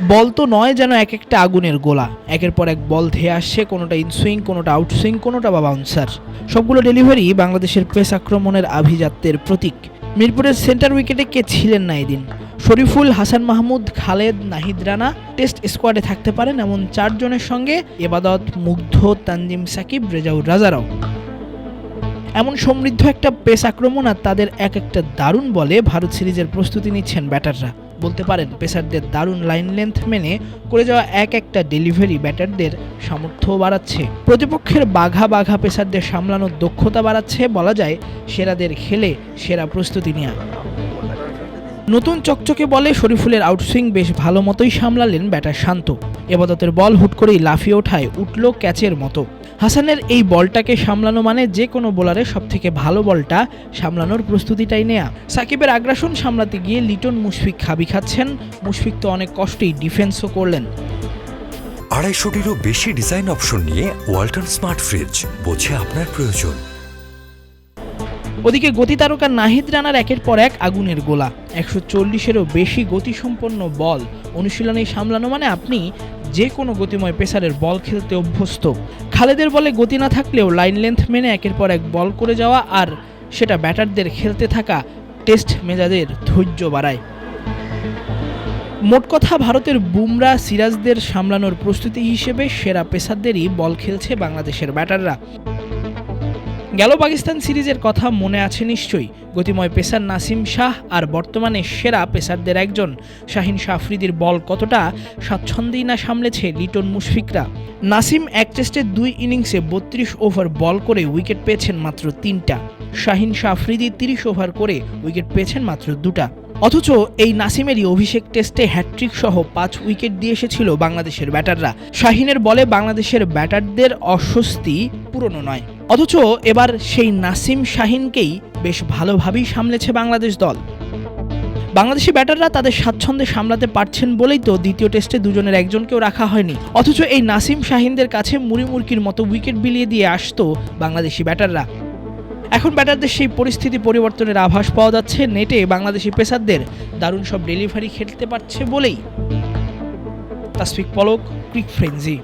বল তো নয় যেন এক একটা আগুনের গোলা। একের পর এক বল ধেয়ে আসছে, কোনোটা ইনসুইং কোনোটা আউটসুইং কোনোটা বা বাউন্সার সবগুলো ডেলিভারি বাংলাদেশের পেস আক্রমণের আভিজাত্যের প্রতীক। মিরপুরের সেন্টার উইকেটে কে ছিলেন না এদিন? শরীফুল হাসান মাহমুদ, খালেদ নাহিদ রানা টেস্ট স্কোয়াডে থাকতে পারেন এমন চারজনের সঙ্গে এবাদত মুগ্ধ তানজিম সাকিব, রেজাউর রাজারাও। এমন সমৃদ্ধ একটা পেস আক্রমণ আর তাদের এক একটা দারুণ বলে ভারত সিরিজের প্রস্তুতি নিচ্ছেন ব্যাটাররা। বলতে পারেন, পেসারদের দারুণ লাইন লেন্থ মেনে করে যাওয়া এক একটা ডেলিভারি ব্যাটারদের সামর্থ্য বাড়াচ্ছে। প্রতিপক্ষের বাঘা বাঘা পেসারদের সামলানোর দক্ষতা বাড়াচ্ছে, বলা যায়, সেরাদের খেলে সেরা প্রস্তুতি নেওয়া নতুন চকচকে বলে শরীফুলের আউটসুইং বেশ ভালো মতোই সামলালেন ব্যাটার শান্ত। এবাদতের বল হুট করেই লাফিয়ে ওঠায় উঠল ক্যাচের মতো। হাসানের এই বলটাকে সামলানো মানে যে কোনো বোলারের সবথেকে ভালো বলটা সামলানোর প্রস্তুতিটাই নেয়া। সাকিবের আগ্রাসন সামলাতে গিয়ে লিটন মুশফিক খাবি খাচ্ছেন। মুশফিক তো অনেক কষ্টেই ডিফেন্সও করলেন। আড়াইশোটিরও বেশি ডিজাইন অপশন নিয়ে ওয়ালটন স্মার্ট ফ্রিজ, বোঝে আপনার প্রয়োজন। ওদিকে গতি তারকা নাহিদ রানার একের পর এক আগুনের গোলা। একশো চল্লিশেরও বেশি গতিসম্পন্ন বল অনুশীলনে সামলানো মানে আপনি যে কোনো গতিময় পেসারের বল খেলতে অভ্যস্ত। খালেদের বলে গতি না থাকলেও লাইন লেন্থ মেনে একের পর এক বল করে যাওয়া আর সেটা ব্যাটারদের খেলতে থাকা টেস্ট মেজাজের ধৈর্য বাড়ায়। মোট কথা ভারতের বুমরা সিরাজদের সামলানোর প্রস্তুতি হিসেবে সেরা পেসারদেরই বল খেলছে বাংলাদেশের ব্যাটাররা। গেল পাকিস্তান সিরিজের কথা মনে আছে নিশ্চয়ই। গতিময় পেসার নাসিম শাহ আর বর্তমানে সেরা পেসারদের একজন। শাহিন শাহ আফ্রিদির বল কতটা, স্বাচ্ছন্দ্যেই না সামলেছে লিটন মুশফিকরা। নাসিম এক টেস্টে দুই ইনিংসে বত্রিশ ওভার বল করে উইকেট পেয়েছেন মাত্র তিনটা। শাহিন শাহ আফ্রিদি তিরিশ ওভার করে উইকেট পেয়েছেন মাত্র দুটা। অথচ এই নাসিমেরই অভিষেক টেস্টে হ্যাট্রিক সহ পাঁচ উইকেট দিয়ে এসেছিল বাংলাদেশের ব্যাটাররা। শাহিনের বলে বাংলাদেশের ব্যাটারদের অস্বস্তি পুরনো নয়। অথচ এবার সেই নাসিম শাহিনকেই বেশ ভালোভাবেই সামলেছে বাংলাদেশ দল। বাংলাদেশি ব্যাটাররা তাদের স্বাচ্ছন্দ্যে সামলাতে পারছেন বলেই তো দ্বিতীয় টেস্টে দুজনের একজনকেও রাখা হয়নি। অথচ এই নাসিম শাহিনদের কাছে মুড়িমুড়কির মতো উইকেট বিলিয়ে দিয়ে আসতো বাংলাদেশি ব্যাটাররা। এখন ব্যাটারদের সেই পরিস্থিতি পরিবর্তনের আভাস পাওয়া যাচ্ছে নেটে বাংলাদেশি পেসারদের। দারুণ সব ডেলিভারি খেলতে পারছে বলেই। তাসফিক পলক, ক্রিক ফ্রেঞ্জি